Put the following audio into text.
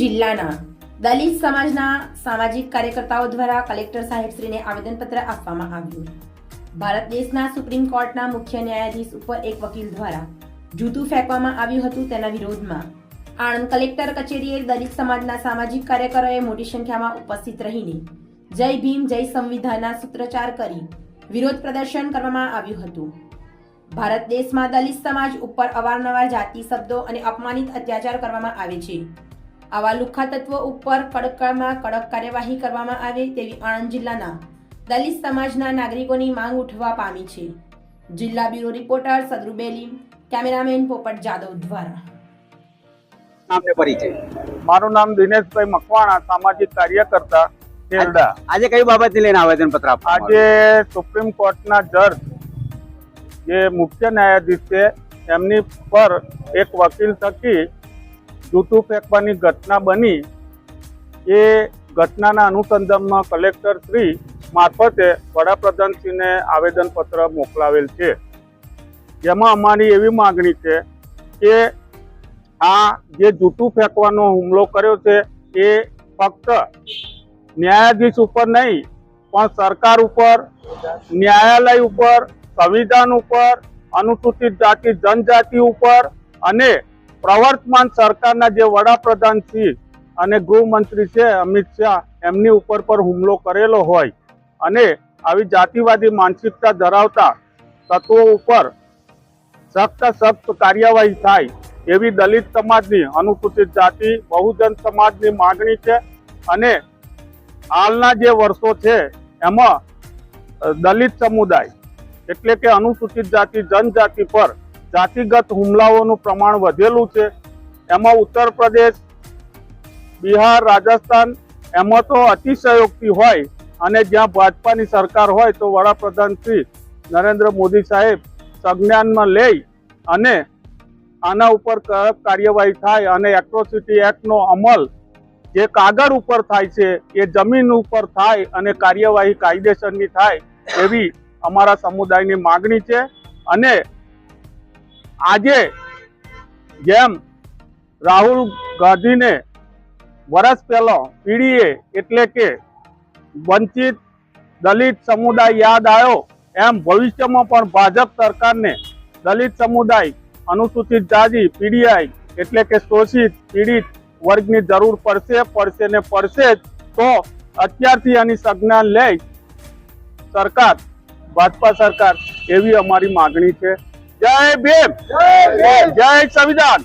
જિલ્લાના દલિત સમાજના સામાજિક કાર્યકર્તાઓ દ્વારા કલેક્ટર સાહેબશ્રીને આવેદનપત્ર આપવામાં આવ્યું. ભારત દેશના સુપ્રીમ કોર્ટના મુખ્ય ન્યાયાધીશ ઉપર એક વકીલ દ્વારા જૂતું ફેંકવામાં આવ્યું હતું. તેના વિરોધમાં આણંદ કલેક્ટર કચેરીએ દલિત સમાજના સામાજિક કાર્યકરોએ મોટી સંખ્યામાં ઉપસ્થિત રહીને જય ભીમ, જય સંવિધાનના સૂત્રોચ્ચાર કરી વિરોધ પ્રદર્શન કરવામાં આવ્યું હતું. ભારત દેશમાં દલિત સમાજ ઉપર અવારનવાર જાતિ શબ્દો અને અપમાનિત અત્યાચાર કરવામાં આવે છે. આવા લુખ્ખા તત્વો ઉપર કડકમાં કડક કાર્યવાહી કરવામાં આવે તેવી આણંદ જિલ્લાના દલિત સમાજના નાગરિકોની માંગ ઉઠવા પામી છે. જિલ્લા બ્યુરો રિપોર્ટર સદરુબેલી કેમેરામેન પોપટ જાદવ દ્વારા. નામ ને પરિચય? મારું નામ દિનેશભાઈ મકવાણા સામાજિક કાર્યકર્તા ખેરડા. આજે કઈ બાબતને લઈને આવેદન પત્ર આજે સુપ્રીમ કોર્ટના જજ જે મુખ્ય ન્યાયાધીશ છે એમની પર એક વકીલ થકી જૂતું ફેંકવાની ઘટના બની. એ ઘટનાના અનુસંધાનમાં કલેક્ટર શ્રી મારફતે વડાપ્રધાનશ્રીને આવેદનપત્ર મોકલાવેલ છે. જેમાં અમારી એવી માગણી છે કે આ જે જૂતું ફેંકવાનો હુમલો કર્યો છે, એ ફક્ત ન્યાયાધીશ ઉપર નહીં, પણ સરકાર ઉપર, ન્યાયાલય ઉપર, સંવિધાન ઉપર, અનુસૂચિત જાતિ, જનજાતિ ઉપર અને પ્રવર્તમાન સરકારના જે વડાપ્રધાન શ્રી અને ગૃહમંત્રી છે અમિત શાહ, એમની ઉપર પર હુમલો કરેલો હોય અને આવી જાતિવાદી માનસિકતા ધરાવતા તત્વો ઉપર સખ્ત સખ્ત કાર્યવાહી થાય એવી દલિત સમાજની અનુસૂચિત જાતિ, બહુજન સમાજની માગણી છે અને હાલના જે વર્ષો છે એમાં દલિત સમુદાય એટલે કે અનુસૂચિત જાતિ, જનજાતિ પર જાતિગત હુમલાઓનું પ્રમાણ વધેલું છે. એમાં ઉત્તર પ્રદેશ, બિહાર, રાજસ્થાન એમાં તો અતિશયોક્તિ હોય અને જ્યાં ભાજપાની સરકાર હોય તો વડાપ્રધાન શ્રી નરેન્દ્ર મોદી સાહેબ સંજ્ઞાનમાં લઈ અને આના ઉપર કડક કાર્યવાહી થાય અને એટ્રોસિટી એક્ટનો અમલ જે કાગળ ઉપર થાય છે, એ જમીન ઉપર થાય અને કાર્યવાહી કાયદેસરની થાય એવી અમારા સમુદાયની માગણી છે. અને આજે જેમ રાહુલ ગાંધીને વર્ષ પહેલો પીડીએ એટલે કે વંચિત દલિત સમુદાય યાદ આવ્યો, એમ ભવિષ્યમાં પણ ભાજપ સરકારને દલિત સમુદાય અનુસૂચિત જાતિ, પીડીઆઈ એટલે કે શોષિત, પીડિત વર્ગની જરૂર પડશે પડશે ને પડશે જ, તો અત્યારથી આની સંજ્ઞા લઈ સરકાર, ભાજપા સરકાર એવી અમારી માગણી છે. જય ભીમ. જય સંવિધાન.